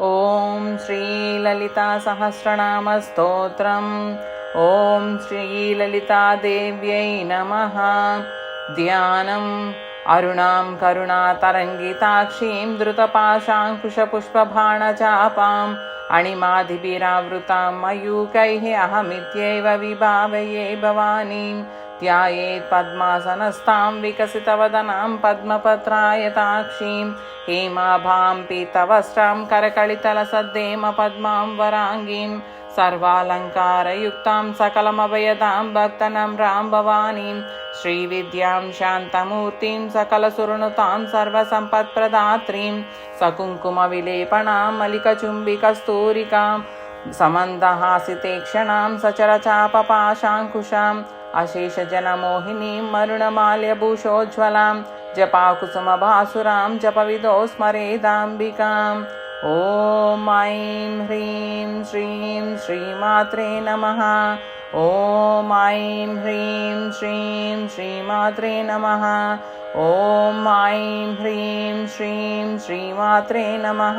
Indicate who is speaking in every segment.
Speaker 1: ॐ श्रीललितासहस्रनामस्तोत्रम्। ॐ श्रीललितादेव्यै नमः। ध्यानम् अरुणां करुणातरङ्गिताक्षीं धृतपाशाङ्कुशपुष्पबाणचापाम् अणिमादिभिरावृतां मयूकैः अहमित्येव विभावये भवानीं ध्यायेत् पद्मासनस्तां विकसितवदनां पद्मपत्रायताक्षीं हेमाभां पीतवस्त्रां करकलितलसद्देम पद्मां वराङ्गीं सर्वालङ्कारयुक्तां सकलमभयदां भक्तनम्रां भवानीं श्रीविद्यां शान्तमूर्तिं सकलसुरनुतां सर्वसम्पत्प्रदात्रीं सकुङ्कुमविलेपणां मलिकचुम्बिकस्तूरिकां समन्दहासितेक्षणां सचरचापपाशाङ्कुशाम् अशेषजनमोहिनीं मरुणमाल्यभूषोज्ज्वलां जपाकुसुमभासुरां जपविदो स्मरेदाम्बिकाम् ॐ ऐं ह्रीं श्रीं श्रीमात्रे नमः। ॐ ऐं ह्रीं श्रीं श्रीमात्रे नमः। ॐ ऐं ह्रीं श्रीं श्रीमात्रे नमः।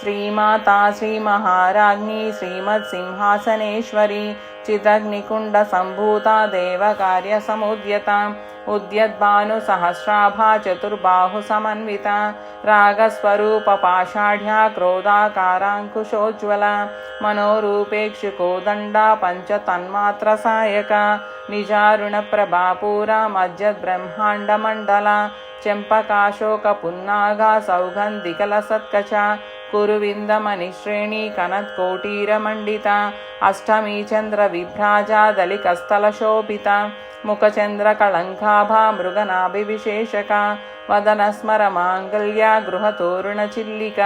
Speaker 1: श्रीमाता श्रीमहाराज्ञी श्रीमत्सिंहासनेश्वरी चिदग्निकुण्डसम्भूता देवकार्यसमुद्यता उद्यद्भानुसहस्राभा चतुर्बाहुसमन्विता रागस्वरूपपाषाढ्या क्रोधाकाराङ्कुशोज्ज्वला मनोरूपेक्षुकोदण्डा पञ्चतन्मात्रसायका निजारुणप्रभापूरा मज्जद्ब्रह्माण्डमण्डला चम्पकाशोकपुन्नागा सौगन्धिकलसत्कचा ಕುರುವಿಂದಮನಿಶ್ರೇಣಿ ಕನತ್ಕೋಟೀರಮಂಡಿತ ಅಷ್ಟಮೀ ಚಂದ್ರ ವಿಭ್ರಾಜಾದಲಿಕಸ್ಥಲಶೋಭಿತ ಮುಖಚಂದ್ರಕಳಂಕಾಭ ಮೃಗನಾಭಿವಿಶೇಷಕ ವದನಸ್ಮರ ಮಾಂಗಲ್ಯ ಗೃಹತೋರುಣಚಿಲ್ಲಿಕ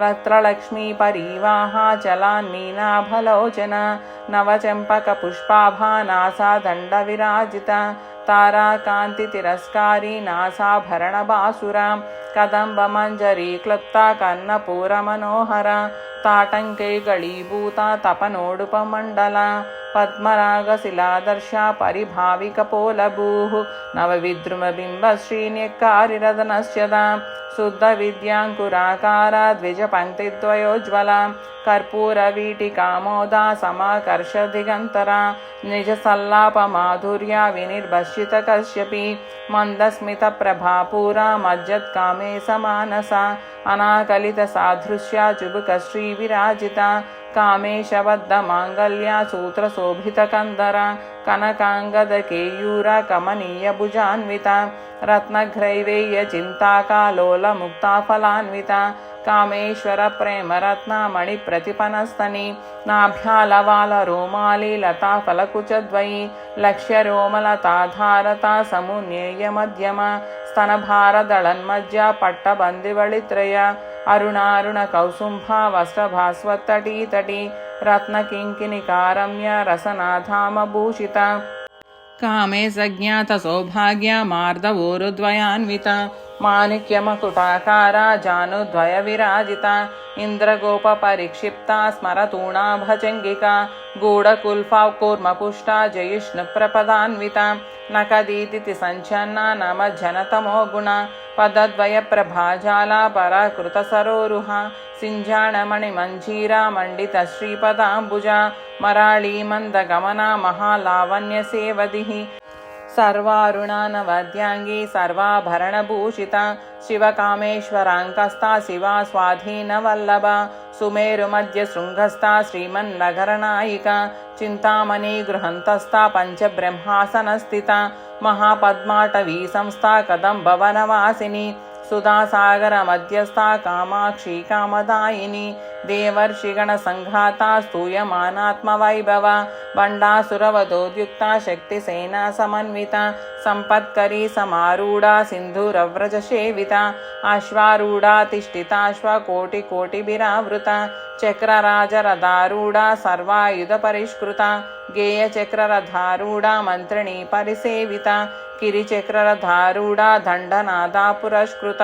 Speaker 1: ವಕ್ತ್ರಲಕ್ಷ್ಮೀ ಪರೀವಾಹ ಚಲಾನ್ಮೀನಾಭಲೋಚನ ನವಚಂಪಕ ಪುಷ್ಪಾಭಾ ನಾಸಾ ದಂಡವಿರಾಜಿತ ताराकान्तितिरस्कारी नासाभरणबासुरा कदम्बमञ्जरी क्लुप्ता कर्णपूरमनोहरा ताटङ्के गळीभूता तपनोडुपमण्डला पद्मरागशिलादर्शा परिभाविकपोलभूः नवविद्रुमबिम्बश्रीन्यक्कारिरदनश्यदा शुद्धविद्याङ्कुराकारा द्विजपङ्क्तिद्वयोज्ज्वला कर्पूरवीटिकामोदा समाकर्षदिगन्तरा निजसल्लापमाधुर्या विनिर्भषितकश्यपि मन्दस्मितप्रभापूरा मज्जत्कामे समानसा अनाकलितसादृश्या चुबुकश्रीविराजिता कामेशबद्धमाङ्गल्या सूत्रशोभितकन्दरा कनकाङ्गदकेयूरा कमनीयभुजान्विता रत्नघ्रैवेयचिन्ताकालोलमुक्ताफलान्विता कामेश्वरप्रेमरत्नामणिप्रतिपनस्तनि नाभ्यालवालरोमाली लताफलकुचद्वयी लक्ष्यरोमलताधारता समुन्नेयमध्यमा स्तनभारदळन्मज्जा पट्टबन्दिवळित्रय అరుణారుణ కౌసుంభావస్త్రభాస్వత్తటీతటి రత్నకింకినికారమ్య రసనాథామభూషిత కామే సజ్ఞాత సౌభాగ్య మార్దవోరుద్వయాన్విత మాణిక్యమకుటాకార జానుద్వయ విరాజిత भजङ्गिका गूढकुल्फा कूर्मपुष्टा जयिष्णुप्रपदान्विता नकदीदिति सञ्चन्ना नमज्जनतमो गुणा पदद्वयप्रभाजाला पराकृतसरोरुहा सिञ्जाणमणिमञ्जीरा मण्डितश्रीपदाम्बुजा मराळी मन्दगमना महालावण्यसेवदिः सर्वारुणानवद्याङ्गी सर्वाभरणभूषिता शिवकामेश्वराङ्कस्ता शिवा स्वाधीनवल्लभा सुमेरुमध्यशृङ्गस्था श्रीमन्नगरनायिका चिन्तामणि गृहन्तस्था पञ्चब्रह्मासनस्थिता महापद्माटवी संस्था कदम्बवनवासिनी సుధాసాగర మధ్యస్థ కామాక్షి కామదాయిని దేవర్షిగణ సంఘాత స్తూయమానాత్మ వైభవ బండాసురవధోద్యుక్త శక్తి సేనా సమన్విత సంపత్కరి సమారూఢ సింధురవ్రజ సేవిత అశ్వారూఢ తిష్ఠితాశ్వ కోటి కోటి బిరావృత చక్రరాజరథారూఢ సర్వాయుధ పరిష్కృత గేయచక్రరథారూఢ మంత్రిణి పరిసేవిత కిరిచక్రరధారూఢా దండనాదాపురస్కృత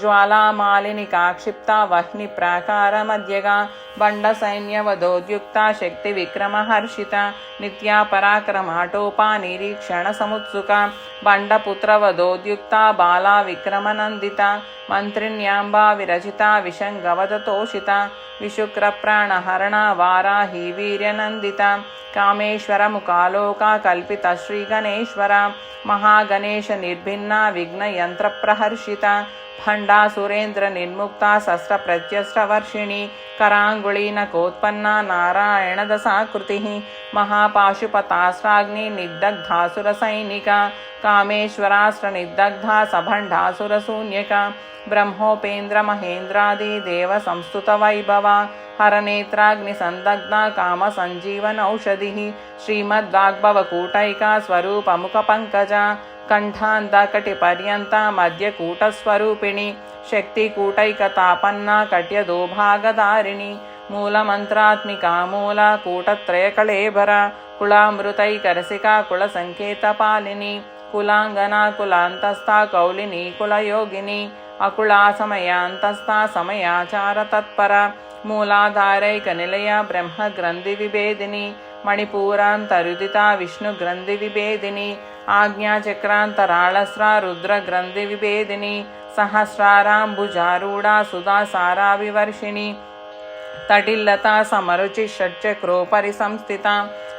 Speaker 1: జ్వాలామాలినికాక్షిప్త వహ్ని ప్రాకార మధ్యగా బండ సైన్యవధోద్యుక్త శక్తి విక్రమహర్షిత నిత్యా పరాక్రమాటోపా నిరీక్షణ సముత్సుక బండపుత్రవధోద్యుక్త బాలా విక్రమనందిత మంత్రిణ్యాంబా విరచిత విషంగవదతోషిత విశుక్ర వారాహి వీర్యనందిత. కామేశ్వర ముఖాలోక కల్పిత శ్రీ గణేశ్వర మహాగణేశ నిర్భిన్న విఘ్న निर्मुक्ता शस्त्रप्रत्यस्त्रवर्षिणी कराङ्गुलीनकोत्पन्ना नारायणदशाकृतिः महापाशुपतास्राग्निर्निग्धासुरसैनिका कामेश्वरास्त्रनिर्दग्धा सभण्डासुरशून्यका ब्रह्मोपेन्द्रमहेन्द्रादिदेवसंस्तुतवैभवा हरनेत्राग्निसन्दग्धा कामसञ्जीवनौषधिः श्रीमद्वाग्भवकूटैका स्वरूपमुखपङ्कजा కంఠాంతకటిపర్యంత మధ్యకూటస్వరూపిణి శక్తికూటైకతాపన్నా కట్యదోభాగదారిణి మూలమంత్రాత్మిక మూల కూటత్రయకళేభర కులామృతైకరసికా కుల సంకేతపాలిని కులాంగనా కులాంతస్థా కౌలిని కులయోగిని అకుళా సమయాంతస్థా సమయాచార తత్పర మూలాధారైక నిలయ బ్రహ్మ గ్రంథి విభేదిని మణిపూరాంతరుదిత విష్ణు గ్రంథి విభేదిని ఆజ్ఞాచక్రాంతరాళస్ర రుద్రగ్రంథి విభేదిని సహస్రారాంబుజారూఢా సుధా సారా వివర్షిణి తటిల్లతా సమరుచి షట్చక్రోపరి సంస్థిత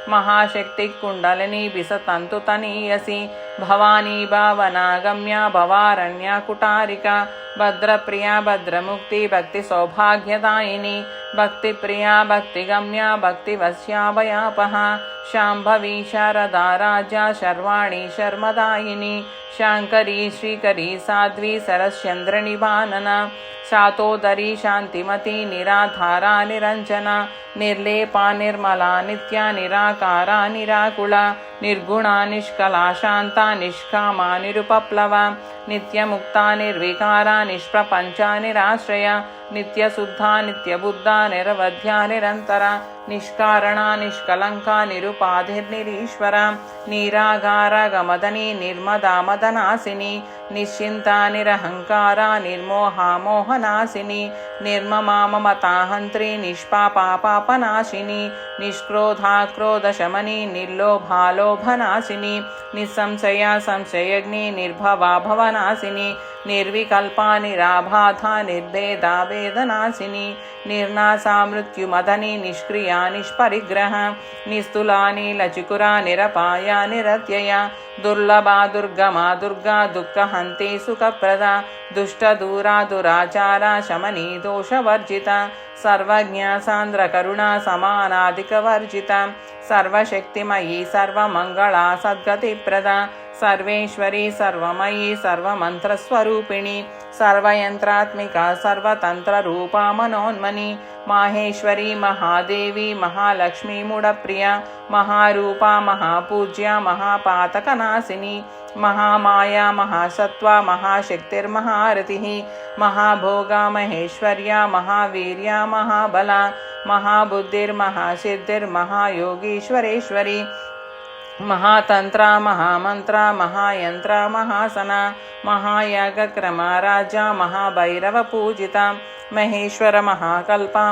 Speaker 1: మహాశక్తి కుండలిని బిసతంతు తనీయసి భవానీ भवानी भावनागम्या भवारण्य कुटारिका, भद्रप्रिया, भद्रमुक्ति, भक्तिसौभाग्यदायिनी, भक्तिप्रिया, भक्तिगम्या भक्तिवस्याभयापहा शाम्भवी, शारदा, राजा, शर्वाणी, शर्मदायिनी शाङ्करी श्रीकरी, साध्वी सरस्चन्द्रनिभानना शातोदरी शान्तिमती निराधारा निरञ्जना निर्लेपा, निर्मला, नित्या, निराकारा, निराकुला, निर्गुणा, निष्कला शान्ता निष्कामा, निरुपप्लवा, नित्यमुक्ता, निर्विकारा निष्प्रपञ्चा निराश्रया నిత్యశుద్ధ నిత్యబుద్ధ నిరవధ్య నిరంతర నిష్కారణ నిష్కలంక నిరుపాధిర్నిరీశ్వర నీరాగారగమదని నిర్మదామదనాశిని నిశ్చింత నిరహంకార నిర్మోహామోహనాశిని నిర్మమామమతాహంత్రి నిష్పాపాపాపనాశిని నిష్క్రోధాక్రోధశమని నిర్లోభాలోభనాశిని నిస్సంశయ సంశయగ్ని నిర్భవా భవనాశిని నిర్వికల్పా నిరాబాధ నిర్భేదా వేదనాశిని నిర్నాశా మృత్యుమదని నిష్క్రియా నిష్పరిగ్రహ నిస్తులా నీలచికురా నిరపాయ నిరత్యయ దుర్లభా దుర్గమా దుర్గా దుఃఖ సుఖప్రద దుష్టదూరా దురాచార శమనీ దోషవర్జిత సర్వజ్ఞ సాంద్ర కరుణ సమానాధికవర్జిత సర్వశక్తిమయీ సర్వమంగళా సద్గతిప్రద సర్వేశ్వరి సర్వమయీ सर्वयन्त्रात्मिका, सर्वतन्त्ररूपा मनोन्मनि। माहेश्वरी, महादेवी महालक्ष्मीमुडप्रिया महारूपा, महापूज्या महापातकनाशिनी महामाया, महासत्त्वा महाशक्तिर्महारतिः महाभोगा, महेश्वर्या, महावीर्या, महाबला महाबुद्धिर्महासिद्धिर्महायोगीश्वरेश्वरी महातन्त्रा, महामन्त्रा, महायन्त्रा, महासना महायागक्रम राजा महाभैरवपूजिता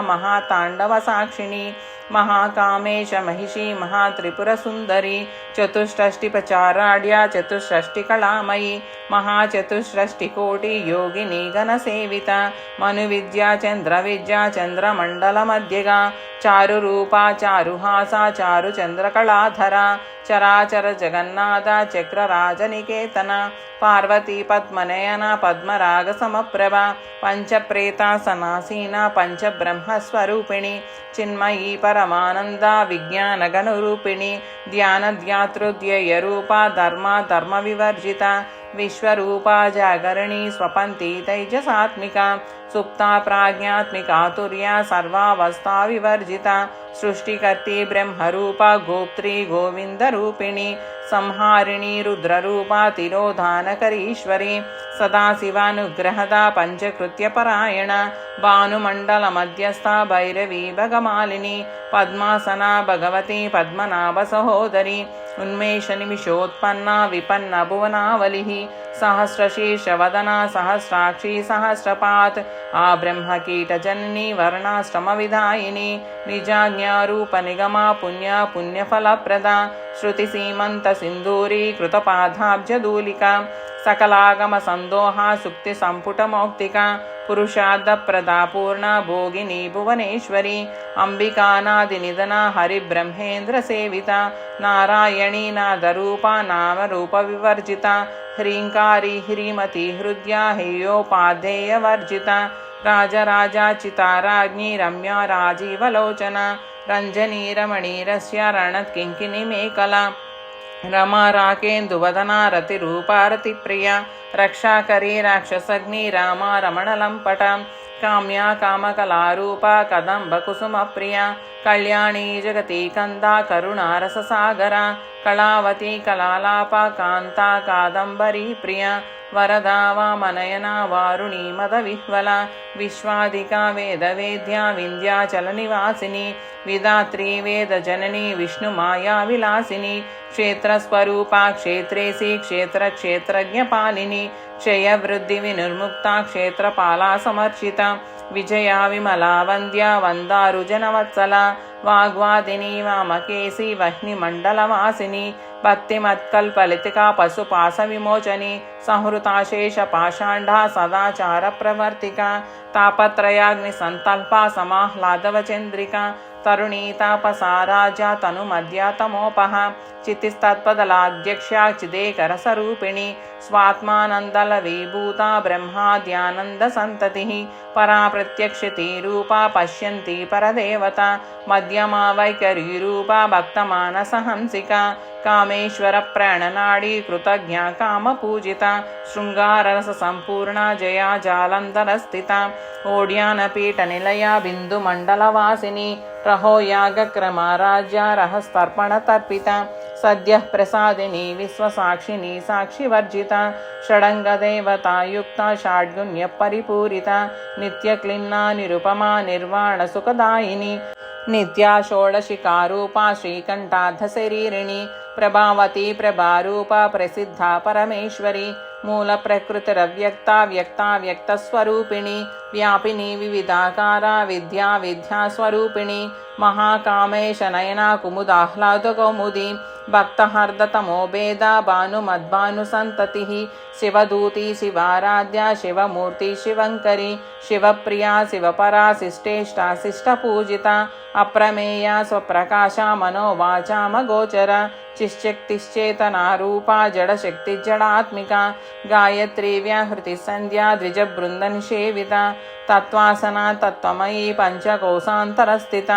Speaker 1: महातांडव साक्षिणी పూజిత మహేశ్వర మహాకల్ప మహాతాండవ మహాకామేశ మహిషి మహాత్రిపుర సుందరి చతుష్షష్టిపచారాఢ్య చతుష్షష్టికళామయి మహాచతుష్షష్టికోటి యోగిని గణసేవిత మను విద్యా చంద్ర విద్యా చంద్రమండల మధ్యగా చారు రూపా చారుహాస చారు చంద్రకళాధర చరాచర జగన్నాథ చక్రరాజనికేతన పార్వతీ పద్మనయన పద్మరాగ సమప్రభ పంచప్రేతాసనాసీన పంచబ్రహ్మస్వరూపిణి చిన్మయీ పరమానంద విజ్ఞానగణరూపిణి ధ్యానధ్యాతృధ్యయ రూప ధర్మ ధర్మ వివర్జిత విశ్వరూపా జాగరణి స్వపంతి తైజసాత్మిక సుప్తా ప్రాజ్ఞాత్మికాతుర్య సర్వావస్థా వివర్జిత సృష్టికర్తి బ్రహ్మరూప గోప్త్రి గోవిందరూపిణి సంహారిణి రుద్రరూపా తిరోధానకరీశ్వరి సదాశివానుగ్రహద పంచకృత్యపరాయణ భానుమండల మధ్యస్థ భైరవీ భగమాలిని పద్మాసన భగవతి పద్మనాభ उन्मेष निमिषोत्पन्ना विपन्न भुवनावलिः। सहस्र शीर्षवदना सहस्रपात्। आब्रह्मकीटजननी वर्णाश्रमविधायिनी निजाज्ञारूपनिगमा पुण्या पुण्यफलप्रदा। श्रुतिसीमन्तसिन्दूरी कृतपादाब्जदूलिका सकलागमसन्दोहा सुक्तिसम्पुटमौक्तिका पुरुषार्थप्रदा पूर्णा भोगिनी भुवनेश्वरी अम्बिकानादिनिधना हरिब्रह्मेन्द्रसेविता नारायणी नादरूपा नामरूपविवर्जिता ह्रीङ्कारी ह्रीमती हृद्या हेयोपाधेयवर्जिता राजराजाचिता राज्ञी रम्या राजीवलोचना रञ्जनी रमणीरस्य रणत्किङ्किणीमेकला रमा राकेन्दुवदना रतिरूपा रतिप्रिया रक्षाकरी राक्षसग्नि रामा रमणलम्पटा काम्या कामकलारूपा कदम्बकुसुमप्रिया कल्याणी जगती कन्दा करुणारससागरा कलावती कलालापा कान्ता कादम्बरी प्रिया వరదా వామనయనా వారుణి మద విహ్వల విశ్వాదిక వేదవేద్య వింధ్యాచల నివాసిని విధాత్రీ వేద జనని విష్ణు మాయా విలాసిని క్షేత్రస్వరూప క్షేత్రేసి క్షేత్ర క్షేత్రజ్ఞ పాలిని క్షయవృద్ధి వినుర్ముక్త క్షేత్రపాలా సమర్చిత విజయా విమలా వంద్య వందారుజనవత్సల వాగ్వాదిని వామకేసి వహ్నిమండలవాసిని भक्तिमत्कल्पलितिका पशुपाशविमोचनी संहृताशेषपाषाण्ढा सदाचारप्रवर्तिका तापत्रयाग्निसन्तल्पा समाह्लादवचन्द्रिका तरुणी तापसाराजा तनुमद्या तमोपः చితిస్తత్పదల అధ్యక్ష చిదేకరసరూపిణి స్వాత్మానందలవీభూత బ్రహ్మాద్యానంద సంతతి పరా ప్రత్యక్షతి రూప పశ్యంతి పరదేవత మధ్యమా వైఖరీ రూప భక్తమానసహంసిక కామేశ్వర ప్రాణనాడి కృతజ్ఞ కామ పూజిత శృంగారరస సంపూర్ణ జయా జాలంధరస్థిత ఓడ్యానపీఠ నిలయ బిందు మండలవాసిని ప్రహోయాగక్రమ రాజ్యారహస్తర్పణ తర్పిత सद्यः प्रसादिनी विश्वसाक्षिणी साक्षिवर्जिता षडङ्गदेवतायुक्ता षाड्गुण्यपरिपूरिता नित्यक्लिन्ना निरुपमा निर्वाणसुखदायिनी नित्या षोडशिकारूपा श्रीकण्ठाधशरीरिणी प्रभावती प्रभारूपा प्रसिद्धा परमेश्वरी मूलप्रकृतिरव्यक्ता व्यक्ता व्यक्तस्वरूपिणी व्यापिनी विविधाकारा विद्या विद्यास्वरूपिणी महाकामेशनयना कुमुदाह्लादकौमुदी भक्तहर्दतमो भेदा भानुमद्भानुसन्ततिः शिवदूती शिवाराध्या शिवमूर्ति शिवङ्करी ಶಿವಪ್ರಿಯ ಶಿವಪರ ಶಿಷ್ಟೇಷ್ಟ ಶಿಷ್ಟಪೂಜಿತ ಅಪ್ರಮೇಯ ಸ್ವಪ್ರಕಾಶ ಮನೋವಾಚಾಮಗೋಚರ ಚಿಶ್ಚಕ್ತಿಶ್ಚೇತನಾರೂಪ ಜಡಶಕ್ತಿಜಡಾತ್ಮಿಕ ಗಾಯತ್ರಿ ವ್ಯಾಹೃತಿ ಸಂಧ್ಯಾ ದ್ವಿಜಬೃಂದನಿಷೇವಿತ ತತ್ವಾಸನ ತತ್ವಮಯಿ ಪಂಚಕೋಸಾಂತರಸ್ಥಿತ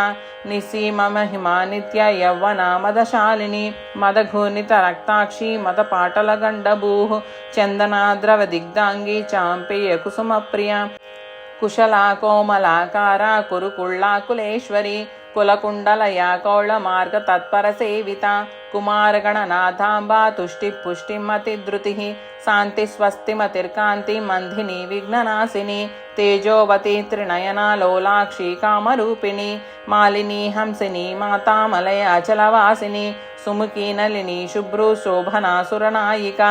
Speaker 1: ನಿಸೀಮ ಮಹಿಮಾ ನಿತ್ಯ ಯೌವನ ಮದಶಾಲಿನಿ ಮದಘೂರ್ಣಿತ ರಕ್ತಾಕ್ಷಿ ಮದಪಾಟಲಗಂಡಭೂ ಚಂದನ ದ್ರವದಿಗ್ಧಾಂಗಿ ಚಾಂಪೇಯ ಕುಸುಮಪ್ರಿಯ కుశలా కోమలాకార కురుకుళ్ళాకులేశ్వరి కులకుండలయా కౌళ మార్గ తత్పర సేవిత కుమారగణనాథాంబ తుష్టి పుష్టిమతి ధృతి శాంతి స్వస్తిమతిర్కాంతి మంధిని విఘ్ననాశిని తేజోవతి త్రినయన లోలాక్షి కామరూపిణి మాలిని హంసిని మాతామలయ అచలవాసిని సుముఖీ నలిని శుభ్రు శోభనా సురనాయిక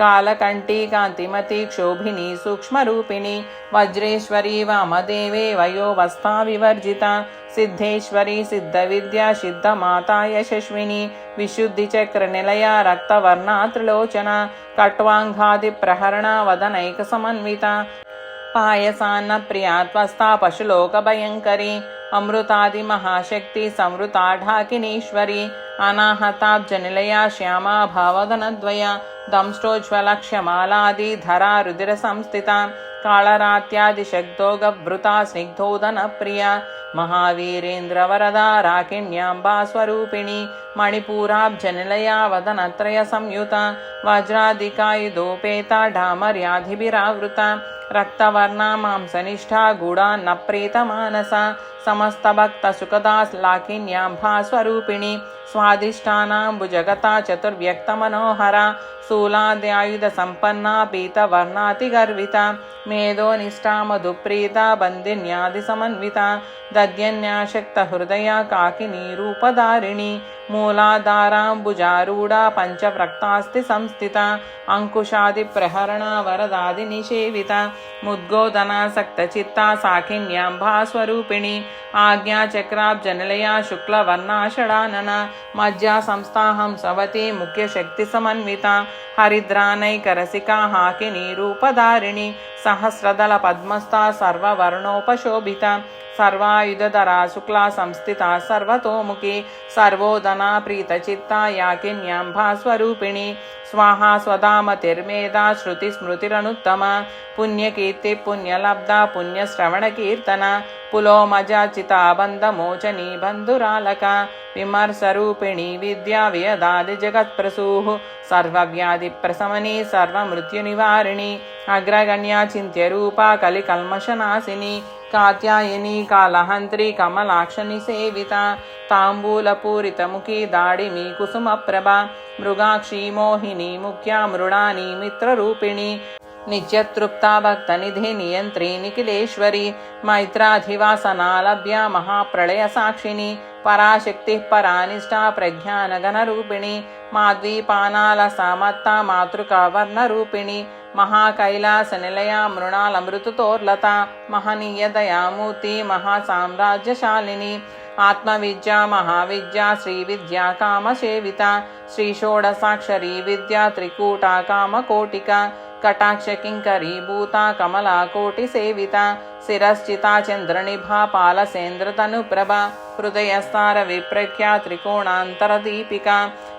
Speaker 1: कालकण्ठी कान्तिमती क्षोभिनी सूक्ष्मरूपिणी वज्रेश्वरी वामदेवे वयोवस्था विवर्जिता सिद्धेश्वरी सिद्धविद्या सिद्धमाता यशस्विनी विशुद्धिचक्रनिलया रक्तवर्णा त्रिलोचना कट्वाङ्घादिप्रहरणा वदनैकसमन्विता పాయసాన్న ప్రియా త్వస్తా పశులోకభయంకరి అమృతాది మహాశక్తి సంవృతాఢాకినీశ్వరి అనాహతాబ్జనిలయా శ్యామా భావగణద్వయ దంష్టోజ్వలక్ష్యమాలాది ధరా రుదిర సంస్థిత కాళరాత్యాదిశక్తోగభృతా స్నిగ్ధోదన ప్రియ महावीरेन्द्रवरदा राकिण्याम्बास्वरूपिणि मणिपूराब्जनिलया वदनत्रयसंयुता वज्रादिकायुधोपेता ढामर्याधिभिरावृता रक्तवर्णा मांसनिष्ठा गुडान्नप्रीतमानसा समस्तभक्तसुखदाश्लाकिन्याम्भास्वरूपिणि సమస్తభక్తసుఖదా లాకిన్యాంభా స్వరూపిణి స్వాదిష్టానాంబుజగతా చతుర్వ్యక్తమనోహర శూలాద్యాయుధ సంపన్నా పీతవర్ణాతి గర్విత మేధో నిష్ఠా మధుప్రీత బందిన్యాది సమన్విత దద్యన్యాశక్త హృదయ కాకినీ రూపధారిణి మధ్య సంస్థాహం సవతి ముఖ్య శక్తి సమన్విత హరిద్రానైక రసికా హరిద్రానైకరసికాహాకిని రూపధారిణి సహస్రదళ పద్మస్థ సర్వవర్ణోపశోభిత సర్వాయుధరా శుక్లా సంస్థిత సర్వతోముఖి సర్వోదనా ప్రీతచిత్తా యాకిన్యాంభా స్వరూపిణి స్వాహా స్వదామతిర్మేధా శృతి స్మృతిరనుత్తమ పుణ్యకీర్తి పుణ్యలబ్ధ పుణ్యశ్రవణ కీర్తన పులోమజాచితాబంధ మోచనీ బంధురాలక విమర్శరూపిణి విద్యా వ్యదాది జగత్ప్రసూః. కాత్యాయని కాలహంత్రి కమలాక్షని సేవిత తాంబూలపూరితముఖి దాడిమి కుసుమప్రభ మృగాక్షి మోహిని ముఖ్య మృడాని మిత్రరూపిణి నిత్యతృప్తా భక్త నిధి నియంత్రి నిఖిలేశ్వరి మైత్రాధివాసనాలభ్య మహాప్రళయ సాక్షిని పరాశక్తి పరానిష్టా ప్రజ్ఞానగణరూపిణి మాద్వీపానాల సమత్త మాతృక వర్ణరూపిణి మహాకైలాస నిలయ మృణాలమృతుతోర్లత మహనీయ దయామూర్తి మహాసామ్రాజ్యశాలిని ఆత్మవిద్య మహావిద్య శ్రీ విద్యా కామసేవిత శ్రీ షోడసాక్షరీ విద్యా త్రికూట కామకోటిక కటాక్ష కింకరీ భూత కమలా సేవిత శిరశ్చితా చంద్రనిభా పాలసేంద్రతను ప్రభ హృదయస్తార విప్రఖ్యా త్రికోణాంతర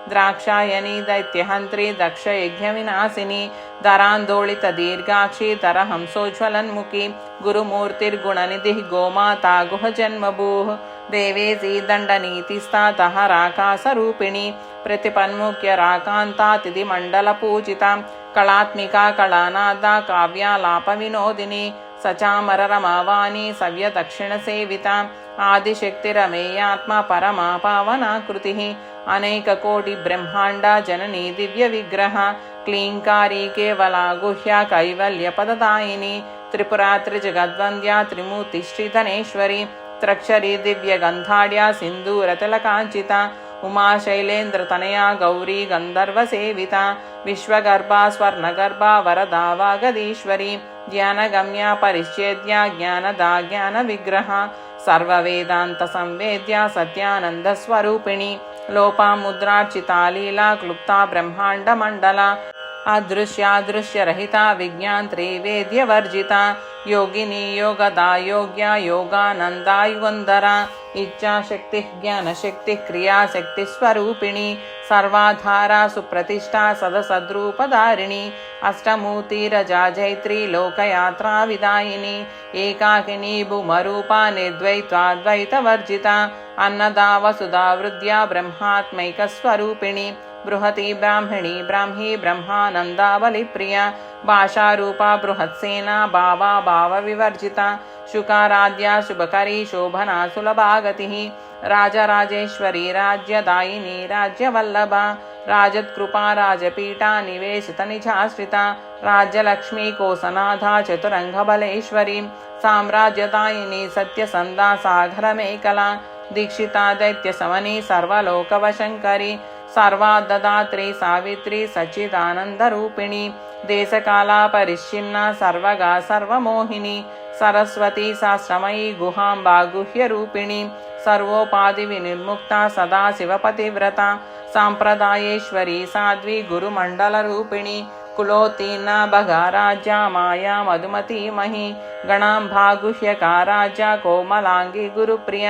Speaker 1: దీపిక ద్రాక్షాయని దైత్యహంత్రి దక్ష యజ్ఞ వినాశిని ధరాందోళిత దీర్ఘాక్షి తరహంసోజ్వలన్ముఖి గురుమూర్తిర్గుణనిధి గోమాతా గుహ జన్మభూః దేవేసి దండనీతిస్తాతః రాకాసరూపిణి ప్రతిపన్ముఖ్య రాకాంతాతిథి మండల సేవిత ఆదిశక్తి రమేయాత్మ పరమా పావనాకృతి అనేక కోటి బ్రహ్మాండ జననీ దివ్య విగ్రహ క్లీంకారీ కేవలా గుహ్య కైవల్య పదదాయిని త్రిపురా త్రిమూర్తి శ్రీధనేశ్వరి త్రక్షరి దివ్య గంధాఢ్యా సింధూరతిలకాంచిత ఉమా శైలేంద్ర తనయా గౌరీ గంధర్వ సేవిత విశ్వగర్భా స్వర్ణగర్భా వరదా వాగదీశ్వరి జ్ఞానగమ్య పరిచ్ఛేద్య జ్ఞానదా జ్ఞాన విగ్రహ సర్వవేదాంత సంవేద్య సత్యానంద స్వరూపిణి లోపాముద్రార్చితా లీలా క్లుప్తా బ్రహ్మాండ మండల అదృశ్యాదృశ్యరహిత విజ్ఞాంత్రి వేద్యవర్జిత యోగిని యోగదా యోగ్య యోగానందాయువందర ఇచ్ఛాశక్తి జ్ఞానశక్తి క్రియాశక్తి స్వరూపిణి. సర్వాధార సుప్రతిష్ఠా సదసద్రూపధారిణి అష్టమూర్తిరజా జైత్రి లోకయాత్రా విదాయిని. ఏకాకిని భూమరూపా నిర్ద్వైత్వాద్వైతవర్జిత బృహతి బ్రాహ్మణి బ్రాహ్మీ బ్రహ్మానందావలి ప్రియ. భాషారూపా బృహత్సేనా భావా భావ వివర్జిత. శుకారాధ్యా శుభకరీ శోభనా సులభాగతి రాజరాజేశ్వరి రాజ్యదాయిని రాజ్యవల్లభ రాజత్కృపా రాజపీఠా నివేశిత నిజాశ్రిత. రాజ్యలక్ష్మీ కోసనాథ చతురంగబలేశ్వరి సామ్రాజ్యదాయిని సత్యసందా సాగరమేకల దీక్షితా దైత్య సమని సర్వలోకవశంకరి. సర్వాదదాత్రి సావిత్రి సచ్చిదానందరూపిణి దేశకాలా పరిశ్చిన్న సర్వగా సర్వమోహిని. సరస్వతి సాశ్రమయీ గుహాంబా గుహ్యరూపిణి. సర్వోపాధి వినిర్ముక్త సదా శివపతివ్రత. సాంప్రదాయేశ్వరి సాధ్వి గురుమండల రూపిణి కులోత్తీర్ణ భగారాజ్య మాయా మధుమతి మహి గణాంబా గుహ్యకారాజ్య కోమలాంగి గురుప్రియ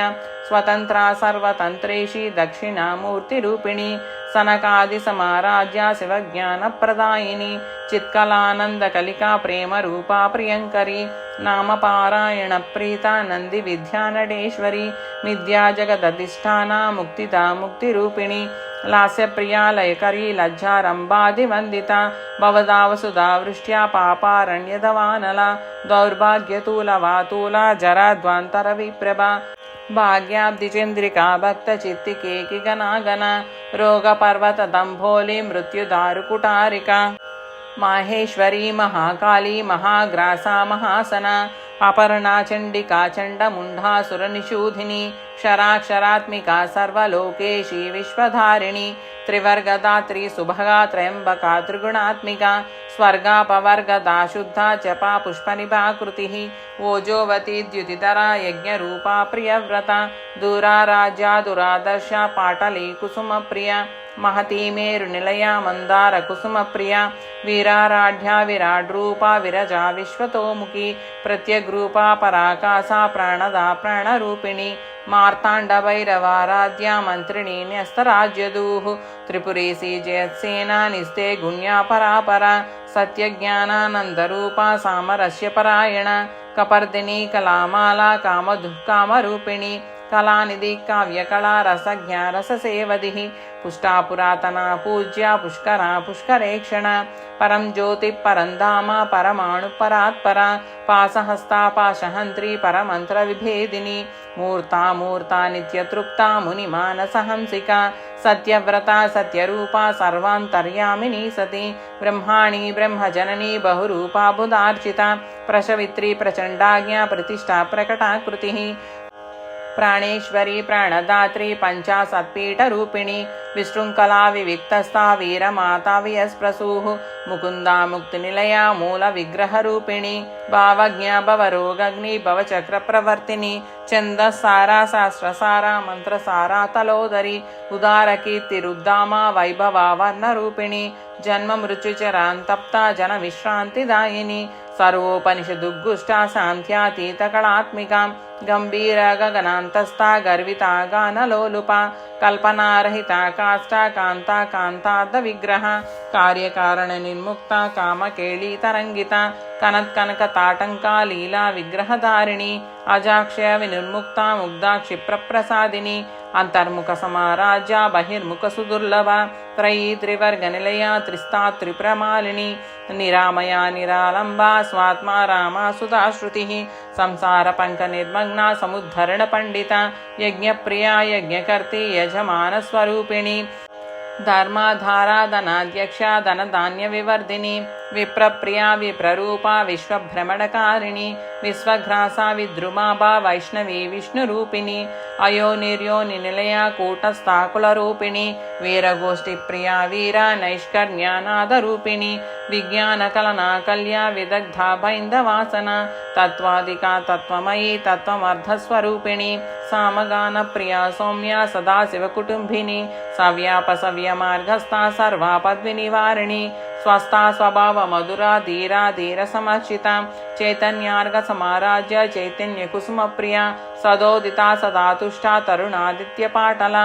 Speaker 1: స్వతంత్ర సర్వతంత్రేషి దక్షిణామూర్తిరూపిణి సనకాది సమారాజ్య శివజ్ఞాన ప్రదాయిని చిత్కలానంద కలికా ప్రేమ రూపా ప్రియంకరి నామపారాయణ ప్రీత నంది విద్యానడేశ్వరి మిథ్యా జగదధిష్టాన ముక్తిదా ముక్తిరూపిణి లాస్యప్రియా లయకరీ లజ్జారంభాదివందిత భవదావసుధా వృష్ట్యా పాపారణ్యదవానల దౌర్భాగ్యతూలవాతూల జరాద్వాంతర విప్రభ భాగ్యాబ్దిచంద్రికా భక్తచిత్తికేకి क्षराक्षरात्मिका सर्वलोकेशी विश्वधारिणी त्रिवर्गदात्री सुभगा त्र्यम्बका त्रिगुणात्मिका स्वर्गापवर्गदा शुद्धा चपा पुष्पनिभाकृतिः ओजोवती द्युतितरा यज्ञरूपा प्रियव्रता दूराराज्या दुरादर्शा पाटली कुसुमप्रिया महती मेरुनिलया मन्दारकुसुमप्रिया वीराराढ्या विराड्रूपा विरजा विश्वतोमुखी प्रत्यग्रूपा पराकासा प्राणदा प्राणरूपिणी मार्ताण्डभैरवाराध्या मन्त्रिणी न्यस्तराज्यदूः त्रिपुरेशी जयत्सेना निस्ते गुण्या परापरा सत्यज्ञानानन्दरूपा सामरस्यपरायण कपर्दिनी कलामाला कामधुः कामरूपिणी कलानिधि, काव्यकला, रसज्ञा रससेवदिः पुष्टा पुरातना पूज्या, पुष्करा, पुष्करेक्षणा, परं ज्योतिः, परं धाम परमाणुपरात्परा पाशहस्ता पाशहन्त्री परमन्त्रविभेदिनी मूर्ता मूर्ता, नित्यतृप्ता मुनिमानसहंसिका सत्यव्रता, सत्यरूपा, सर्वान्तर्यामिनी सती, ब्रह्माणी, ब्रह्मजननी, बहुरूपा, बुधार्चिता, प्रशवित्री, प्रचण्डाज्ञा, प्रतिष्ठा, प्रकटाकृतिः ప్రాణేశ్వరి ప్రాణదాత్రి పంచాసత్పీఠరూపిణి విశృంఖలా వివిక్తస్థా వీరమాతా వియస్ప్రసూః ముకుందా ముక్తినిలయా మూల విగ్రహరూపిణి భావజ్ఞ భవరోగగ్ని భవచక్ర ప్రవర్తిని ఛందస్సారా శాస్త్రసారా మంత్రసారా తలోదరి ఉదార కీర్తిరుద్దామా వైభవా వర్ణరూపిణి జన్మ మృత్యుచరాంతప్త జన విశ్రాంతిదాయిని సర్వోపనిషదుగ్గుష్టా శాంత్యాతీత కళాత్మికాం గంభీర గగనాంతస్థా గర్వితా గానలోలుపా కల్పనారహిత కాష్ట కాంత కాంతార్థ విగ్రహ కార్యకారణ నిర్ముక్త కామకేళీ తరంగిత కనత్కనక తాటంకా లీలా విగ్రహధారిణి అజాక్షయ వినిర్ముక్త ముగ్ధ క్షిప్రప్రసాదిని అంతర్ముఖ సమారాజ్య బహిర్ముఖ సుదుర్లభ త్రయీ త్రివర్గ నిలయ త్రిస్తా త్రిప్రమాలిని నిరామయా నిరాలంబా స్వాత్మా రామా సుధాశ్రుతి సంసార పంక నిర్మగ్న సముద్ధరణ పండిత యజ్ఞప్రియా యజ్ఞకర్తి యజమాన స్వరూపిణి ధర్మాధారా ధనాధ్యక్ష ధనధాన్య వివర్ధిని విప్రప్రియా విప్రరూపా విశ్వభ్రమణకారిణి విశ్వఘ్రాసా విద్రుమాభా వైష్ణవి విష్ణురూపిణి అయోనిర్యోని నిలయ కూటస్థాకుల రూపిణి వీరగోష్ఠి ప్రియా వీర నైష్కర్ణ్యానాదరూపిణి విజ్ఞాన కలనా కల్య విదగ్ధ బైందవాసన తత్వాదికా తత్వమయీ తత్వమర్ధస్వరూపిణి సామగాన ప్రియా సౌమ్య సదాశివ కుటుంబిని సవ్యాప సవ్య మార్గస్థా స్వస్థా స్వభావ మధురా ధీరా ధీర సమర్చిత చైతన్యార్గ సమారాజ్య చైతన్య కుసుమ ప్రియ సదోదిత సదాతుష్ట తరుణాదిత్య పాటల.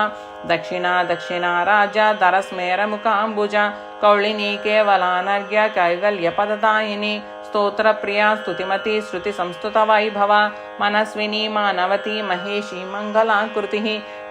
Speaker 1: దక్షిణ దక్షిణారాజ ధర ధరస్మేర ముఖాంబుజ కౌళిని కేవలానర్ఘ్య కైవల్య పదదాయిని स्तोत्रप्रिया स्तुतिमती श्रुतिसंस्तुतवैभव मनस्विनी मानवती महेशी मंगलाकृति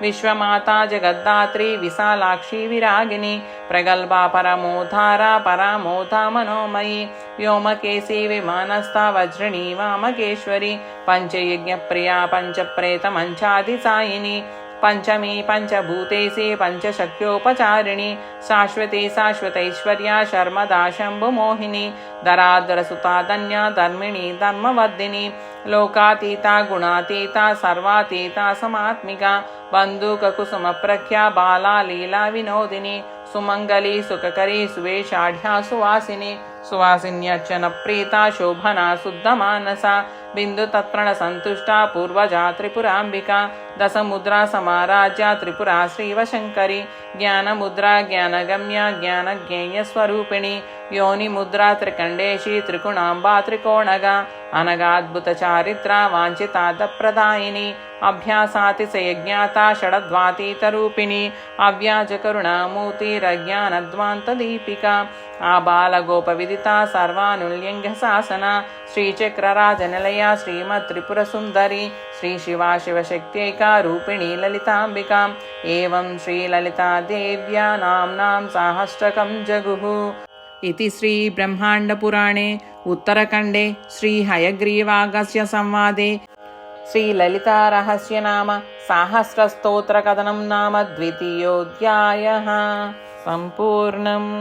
Speaker 1: विश्वमाता जगद्दात्री विशालाक्षी विरागिनी प्रगल्भा परमोधारा परामोधा मनोमयी व्योमकेशी विमानस्था वज्रिणी वामकेश्वरी पञ्चयज्ञप्रिया पञ्चप्रेतमञ्चादिसायिनी వామకేశ్వరి పంచయజ్ఞ ప్రియా పంచప్రేత మంచాది సాయిని పంచమీ పంచభూతేసి పంచశక్యోపచారిణి శాశ్వతి శాశ్వతైశ్వర్య శర్మదా శంభుమోహిని ధరాధరసుతాధన్య ధర్మిణి ధర్మవర్ధిని లోకాతీత గుణాతీత సర్వాతీత సమాత్మిక బంధుక కుసుమ ప్రఖ్యా బాలా లీలా వినోదిని సుమంగళి సుఖకరి సువేషాఢ్యా సువాసిని సువాసిన్యర్చన ప్రీత శోభన శుద్ధ మానస బిందు తత్ప్రణ సంతుష్ట పూర్వజా త్రిపురాంబిక దశముద్రా సమారాజ్య త్రిపుర శ్రీవశంకరి జ్ఞానముద్రా జ్ఞానగమ్య జ్ఞాన జ్ఞానజ్ఞేయస్వరూపిణి యోనిముద్రా త్రికండేశి త్రికుణాంబా త్రికోణగా అనగాద్భుత చారిత్ర వాంఛితార్థప్రదాయిని అభ్యాసాతిశయజ్ఞాత షడద్వాతీతరూపిణి అవ్యాజకరుణామూర్తిరజ్ఞానద్వాంతదీపిక ఆబాలగోపవిదిత సర్వానుల్యంగ శాసన శ్రీచక్రరాజనిలయ శ్రీమత్త్రిపురసుందరి श्रीशिवा शिवशक्त्यैका रूपिणी ललिताम्बिकाम् एवं श्रीललिता देव्या नाम्नां साहस्रकं जगुः इति श्रीब्रह्माण्डपुराणे उत्तरखण्डे श्रीहयग्रीवागस्य संवादे श्रीललितारहस्य नाम साहस्रस्तोत्रकथनं नाम द्वितीयोऽध्यायः सम्पूर्णम्